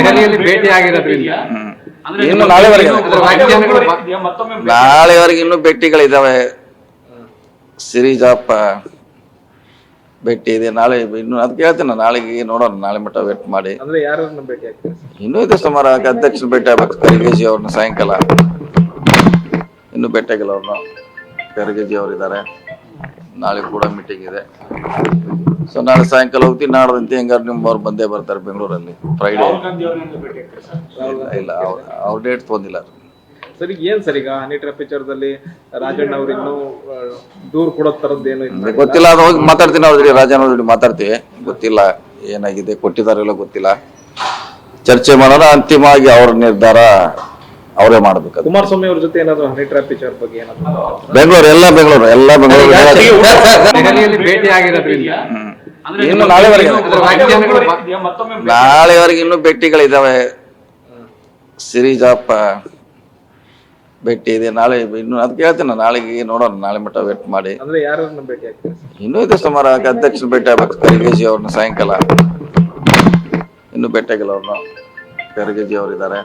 ದೆಹಲಿಯಲ್ಲಿ ಭೇಟಿ ಆಗಿರೋದ್ರಿಂದ. ಇನ್ನು ನಾಳೆವರೆಗೆ ನಾಳೆವರೆಗೆ ಇನ್ನೂ ಭೇಟಿಗಳಿದಾವೆ. ಸಿರೀಸ್ ಆಫ್ ಭೇಟಿ ಇದೆ. ನಾಳೆ ಇನ್ನು ಅದಕ್ಕೆ ಹೇಳ್ತೇನೆ ನಾಳೆಗೆ ನೋಡೋಣ. ನಾಳೆ ಮಟ್ಟ ವೇಟ್ ಮಾಡಿ. ಇನ್ನೂ ಇದೆ ಸುಮಾರು. ಅಧ್ಯಕ್ಷರು ಭೇಟಿ ಆಗ್ಬೇಕು. ಕರಿಗೇಜಿ ಅವ್ರನ್ನ ಸಾಯಂಕಾಲ. ಇನ್ನೂ ಭೇಟಿ ಆಗಿಲ್ಲ ಅವ್ರನ್ನ. ಕರಿಗೇಜಿ ಅವರಿದ್ದಾರೆ. ನಾಳೆ ಕೂಡ ಮೀಟಿಂಗ್ ಇದೆ. ಸೊ ನಾಳೆ ಸಾಯಂಕಾಲ ಹೋಗ್ತೀನಿ. ನಾಡ್ದಂತೆ ಹೆಂಗಾರು ನಿಮ್ಮ ಅವ್ರು ಬಂದೇ ಬರ್ತಾರೆ ಬೆಂಗಳೂರಲ್ಲಿ. ಫ್ರೈಡೇ ಇಲ್ಲ ಅವ್ರ ಅವ್ರ ಡೇಟ್ ತೊಂದಿಲ್ಲ ಸರ್ ಈಗ ಏನ್ ಸರ್ ಈಗ ಹನಿ ವಿಚಾರದಲ್ಲಿ ರಾಜಣ್ಣ ಅವ್ರು ಇನ್ನೂ ದೂರ ಕೊಡೋ ತರದ್ದು ಏನು ಇಲ್ಲ? ಗೊತ್ತಿಲ್ಲ ಅದು ಹೋಗಿ ಮಾತಾಡ್ತೀನಿ ಅವ್ರ ಜೊತೆ ರಾಜಣ್ಣ ಅವ್ರ ಜೊತೆ ಮಾತಾಡ್ತೀವಿ. ಗೊತ್ತಿಲ್ಲ ಏನಾಗಿದೆ ಕೊಟ್ಟಿದಾರೆಲ್ಲ ಗೊತ್ತಿಲ್ಲ. ಚರ್ಚೆ ಮಾಡೋಣ ಅಂತಿಮವಾಗಿ ಅವ್ರ ನಿರ್ಧಾರ ಅವರೇ ಮಾಡ್ಬೇಕು ಕುಮಾರಸ್ವಾಮಿ ಅವ್ರ ಜೊತೆ ಏನಾದ್ರು ಹನಿ ಟ್ರಾಪ್ ವಿಚಾರ ಬಗ್ಗೆ ಏನಾದ್ರು? ಬೆಂಗಳೂರು ಎಲ್ಲ ಬೆಂಗಳೂರು ಎಲ್ಲ ಬೆಂಗಳೂರು. ದೆಹಲಿಯಲ್ಲಿ ಭೇಟಿ ಆಗಿರೋದ್ರಿಂದ. ಇನ್ನು ನಾಳೆವರೆಗೆ ನಾಳೆವರೆಗೆ ಇನ್ನು ಭೇಟಿಗಳಿದಾವೆ. ಸಿರೀಸ್ ಆಫ್ ಭೇಟಿ ಇದೆ. ನಾಳೆ ಇನ್ನು ಅದಕ್ಕೆ ಹೇಳ್ತೇನೆ ನಾಳೆಗೆ ನೋಡೋಣ. ನಾಳೆ ಮಟ್ಟ ವೇಟ್ ಮಾಡಿ. ಇನ್ನೂ ಇದೆ ಸುಮಾರು. ಅಧ್ಯಕ್ಷರು ಭೇಟಿ ಆಗ್ಬೇಕು. ಕರಿಗೇಜಿ ಅವ್ರನ್ನ ಸಾಯಂಕಾಲ. ಇನ್ನು ಭೇಟಿ ಆಗಿಲ್ಲ ಅವ್ರನ್ನ. ಕರಿಗೇಜಿ ಅವರಿದ್ದಾರೆ.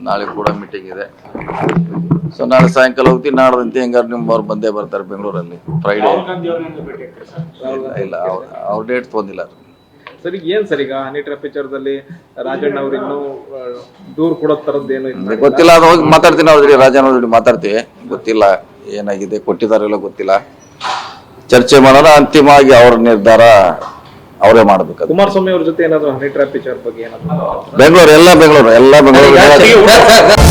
ನಾಳೆ ಕೂಡ ಮೀಟಿಂಗ್ ಇದೆ. ಸೊ ನಾಳೆ ಸಾಯಂಕಾಲ ಹೋಗ್ತೀನಿ ನಾಡ್ದಂತೆ ಹೆಂಗಾರು ನಿಮ್ಮ ಅವ್ರು ಬಂದೇ ಬರ್ತಾರೆ ಬೆಂಗಳೂರಲ್ಲಿ ಫ್ರೈಡೇ ಇಲ್ಲ ಇಲ್ಲ ಅವ್ರ ಡೇಟ್ ತೊಂದಿಲ್ಲ ಸರ್ ಈಗ ಏನ್ ಸರ್ ಈಗ ಹನಿ ವಿಚಾರದಲ್ಲಿ ರಾಜಣ್ಣ ಅವ್ರು ಇನ್ನೂ ದೂರ ಕೊಡೋ ತರದ್ದು ಏನು ಗೊತ್ತಿಲ್ಲ ಅದು ಹೋಗಿ ಮಾತಾಡ್ತೀನಿ ಅವ್ರ ಜೊತೆ ರಾಜಣ್ಣ ಅವ್ರ ಜೊತೆ ಮಾತಾಡ್ತೀವಿ ಗೊತ್ತಿಲ್ಲ ಏನಾಗಿದೆ ಕೊಟ್ಟಿದಾರೆಲ್ಲ ಗೊತ್ತಿಲ್ಲ. ಚರ್ಚೆ ಮಾಡೋಣ ಅಂತಿಮವಾಗಿ ಅವ್ರ ನಿರ್ಧಾರ ಅವರೇ ಮಾಡಬೇಕು ಕುಮಾರಸ್ವಾಮಿ ಅವ್ರ ಜೊತೆ ಏನಾದ್ರು ಹನಿ ಟ್ರ್ಯಾಪ್ ವಿಚಾರ ಬಗ್ಗೆ ಏನಾದ್ರು? ಬೆಂಗಳೂರು ಎಲ್ಲ ಬೆಂಗಳೂರು ಎಲ್ಲ ಬೆಂಗಳೂರು.